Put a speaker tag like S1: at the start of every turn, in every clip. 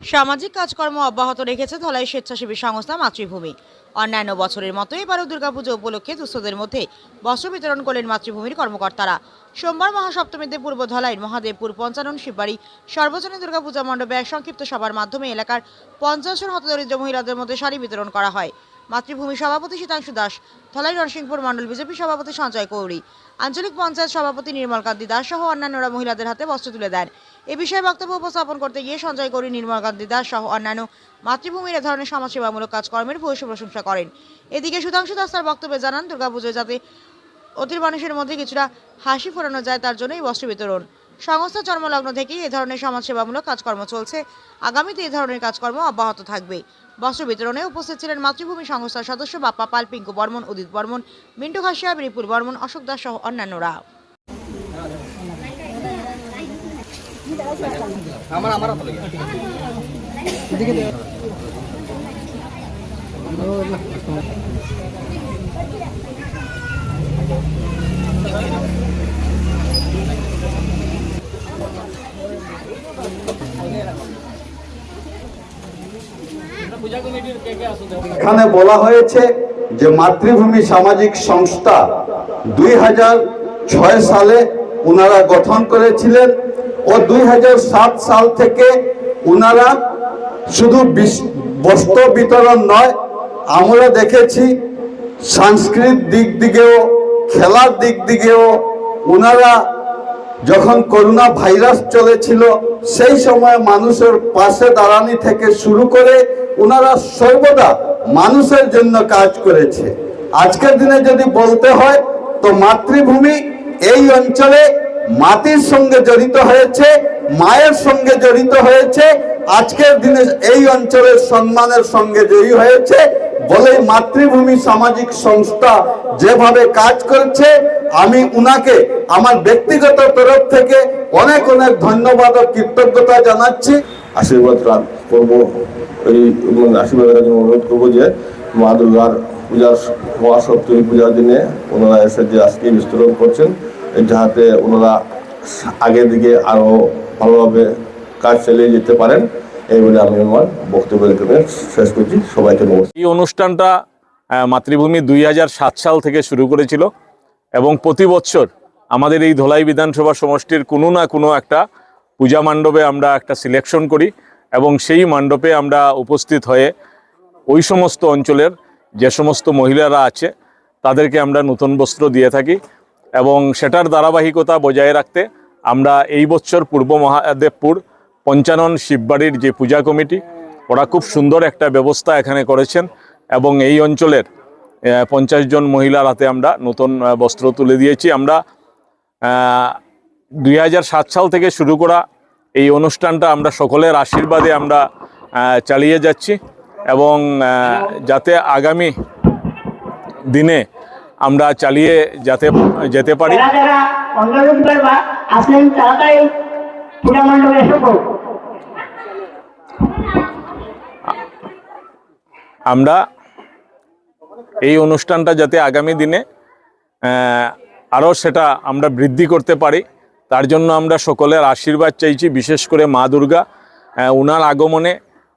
S1: সামাজিক কাজকর্ম অব্যাহত রেখেছে ধলাই স্বেচ্ছাসেবী সংস্থা মাতৃভূমি। অন্যান্য বছরের মতো এবারও দুর্গাপুজো উপলক্ষে দুস্থদের মধ্যে বস্ত্র বিতরণ করলেন মাতৃভূমির কর্মকর্তারা। সোমবার মহাসপ্তমীতে পূর্ব ধলাইয়ের মহাদেবপুর পঞ্চানন শিববাড়ি সর্বজনীন দুর্গাপূজা মণ্ডপে এক সংক্ষিপ্ত সভার মাধ্যমে এলাকার পঞ্চাশ জন হতদরিদ্র মহিলাদের মধ্যে শাড়ি বিতরণ করা হয়। মাতৃভূমি সভাপতি শীতাংশু দাস, ধলাই নরসিংপুর মণ্ডল বিজেপি সভাপতি সঞ্জয় কৌড়ি আঞ্চলিক পঞ্চায়েত সভাপতি নির্মল কান্তি দাস সহ অন্যান্যরা মহিলাদের হাতে বস্ত্র তুলে দেন। এ বিষয়ে বক্তব্য উপস্থাপন করতে গিয়ে সঞ্জয় কৌড়ি নির্মল কান্তি দাস সহ অন্যান্য মাতৃভূমির এ ধরনের সমাজসেবামূলক কাজকর্মের ভূয়সী প্রশংসা করেন। এদিকে সুধাংশু দাস তার বক্তব্যে জানান, দুর্গাপুজোয় যাতে অতির মানুষের মধ্যে কিছুটা হাসি ফোরানো যায়, তার জন্য এই বস্ত্র বিতরণ। সংস্থা জন্মলগ্ন থেকেই এ ধরনের সমাজসেবামূলক কাজকর্ম চলছে। আগামীতে এ ধরনের কাজকর্ম অব্যাহত থাকবে। বস্ত্র বিতরণে উপস্থিত ছিলেন মাতৃভূমি সংস্থার সদস্য বাপ্পা পাল পিঙ্কু বর্মন উদিত বর্মন মিন্টু ঘাসিয়া বিপুল বর্মন অশোক দাস সহ অন্যান্যরা।
S2: আমার আমার হাতে লেগে পূজা কমিটির কে কে আসো
S3: এখানে বলা হয়েছে যে মাতৃভূমি সামাজিক সংস্থা দুই সালে ওনারা গঠন করেছিলেন ও দুই হাজার সাত সাল থেকে ওনারা শুধু বিস- বস্ত্র বিতরণ নয়, আমরা দেখেছি সাংস্কৃতিক দিক দিকেও, খেলার দিক দিকেও ওনারা যখন করোনা ভাইরাস চলেছিল, সেই সময় মানুষের পাশে দাঁড়ানি থেকে শুরু করে ওনারা সর্বদা মানুষের জন্য কাজ করেছে। আজকের দিনে যদি বলতে হয়, তো মাতৃভূমি এই অঞ্চলে মাটির সঙ্গে জড়িত হয়েছে, মায়ের সঙ্গে জড়িত হয়েছে, আজকের দিনে এই অঞ্চলের সম্মানের সঙ্গে জয়ী হয়েছে বলে মাতৃভূমি সামাজিক সংস্থা যেভাবে কাজ করছে, আমি উনাকে আমার ব্যক্তিগত তরফ থেকে অনেক অনেক ধন্যবাদ ও কৃতজ্ঞতা জানাচ্ছি।
S4: আশীর্বাদ লাভ করব। এই আশীর্বাদের জন্য অনুরোধ করব যে মা দুর্গার পূজার মহাসপ্তমী পূজার দিনে ওনারা এসে যে আজকে বিস্তরণ করছেন যাহাতে ওনারা আগের দিকে আরও ভালোভাবে কাজ চালিয়ে যেতে পারেন। এই বলে আমি আমার বক্তব্য শেষ করছি। সবাইকে নমস্কার।
S5: এই অনুষ্ঠানটা মাতৃভূমি দুই সাল থেকে শুরু করেছিল এবং প্রতি বছর আমাদের এই ধলাই বিধানসভা সমষ্টির কোনো না কোনো একটা পূজা মণ্ডপে আমরা একটা সিলেকশন করি এবং সেই মণ্ডপে আমরা উপস্থিত হয়ে ওই সমস্ত অঞ্চলের যে সমস্ত মহিলারা আছে, তাদেরকে আমরা নতুন বস্ত্র দিয়ে থাকি এবং সেটার ধারাবাহিকতা বজায় রাখতে আমরা এই বছর পূর্ব মহাদেবপুর পঞ্চানন শিববাড়ির যে পূজা কমিটি, ওরা খুব সুন্দর একটা ব্যবস্থা এখানে করেছেন এবং এই অঞ্চলের পঞ্চাশ জন মহিলার হাতে আমরা নতুন বস্ত্র তুলে দিয়েছি। আমরা দুই হাজার সাত সাল থেকে শুরু করা এই অনুষ্ঠানটা আমরা সকলের আশীর্বাদে আমরা চালিয়ে যাচ্ছি এবং যাতে আগামী দিনে আমরা চালিয়ে যাতে, যেতে পারি। আমরা এই অনুষ্ঠানটা যাতে আগামী দিনে আরও সেটা আমরা বৃদ্ধি করতে পারি, তার জন্য আমরা সকলের আশীর্বাদ চাইছি, বিশেষ করে মা দুর্গা উনার আগমনে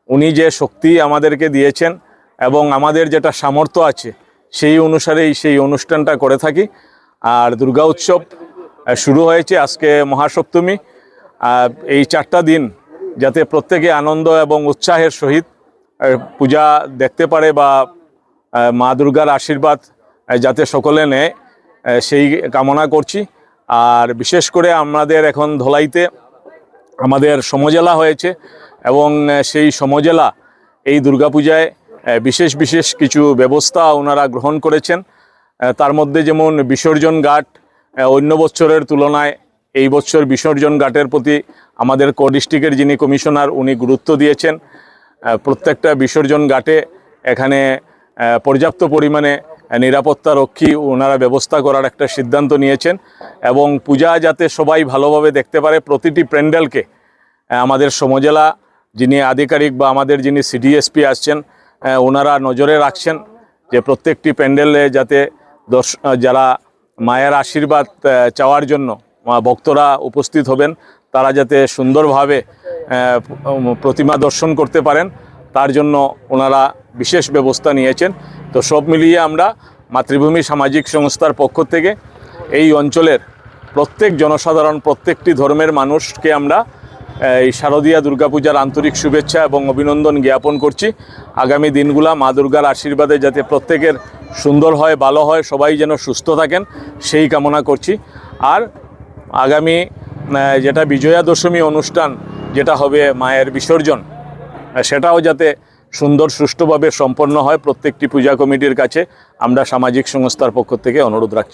S5: উনি যে শক্তি আমাদেরকে দিয়েছেন এবং আমাদের যেটা সামর্থ্য আছে, সেই অনুসারেই সেই অনুষ্ঠানটা করে থাকি। আর দুর্গা উৎসব শুরু হয়েছে আজকে মহাসপ্তমী এই চারটা দিন যাতে প্রত্যেকে আনন্দ এবং উৎসাহের সহিত পূজা দেখতে পারে বা মা দুর্গার আশীর্বাদ যাতে সকলে নেয় সেই কামনা করছি। আর বিশেষ করে আমাদের এখন ধলাইতে আমাদের সমজেলা হয়েছে এবং সেই সমজেলা, এই দুর্গাপূজায় বিশেষ বিশেষ কিছু ব্যবস্থা ওনারা গ্রহণ করেছেন। তার মধ্যে যেমন বিসর্জন ঘাট অন্য বছরের তুলনায় এই বছর বিসর্জন ঘাটের প্রতি আমাদের কো ডিস্ট্রিক্টের যিনি কমিশনার, উনি গুরুত্ব দিয়েছেন। প্রত্যেকটা বিসর্জন ঘাটে এখানে পর্যাপ্ত পরিমাণে নিরাপত্তা রক্ষী ওনারা ব্যবস্থা করার একটা সিদ্ধান্ত নিয়েছেন এবং পূজা যাতে সবাই ভালোভাবে দেখতে পারে, প্রতিটি প্যান্ডেলকে আমাদের সমজেলা যিনি আধিকারিক বা আমাদের যিনি সিডিএসপি আসছেন ওনারা নজরে রাখছেন যে প্রত্যেকটি প্যান্ডেলে যাতে দর্শ, যারা মায়ের আশীর্বাদ চাওয়ার জন্য ভক্তরা উপস্থিত হবেন, তারা যাতে সুন্দরভাবে প্রতিমা দর্শন করতে পারেন, তার জন্য ওনারা বিশেষ ব্যবস্থা নিয়েছেন। তো সব মিলিয়ে আমরা মাতৃভূমি সামাজিক সংস্থার পক্ষ থেকে এই অঞ্চলের প্রত্যেক জনসাধারণ, প্রত্যেকটি ধর্মের মানুষকে আমরা এই শারদীয়া দুর্গাপূজার আন্তরিক শুভেচ্ছা এবং অভিনন্দন জ্ঞাপন করছি। আগামী দিনগুলা মা দুর্গার আশীর্বাদে যাতে প্রত্যেকের সুন্দর হয়, ভালো হয়, সবাই যেন সুস্থ থাকেন, সেই কামনা করছি। আর আগামী যেটা বিজয়া দশমী অনুষ্ঠান, যেটা হবে মায়ের বিসর্জন সেটাও যাতে সুন্দর সুষ্ঠুভাবে সম্পন্ন হয় প্রত্যেকটি পূজা কমিটির কাছে, আমরা সামাজিক সংস্থার পক্ষ থেকে অনুরোধ রাখছি।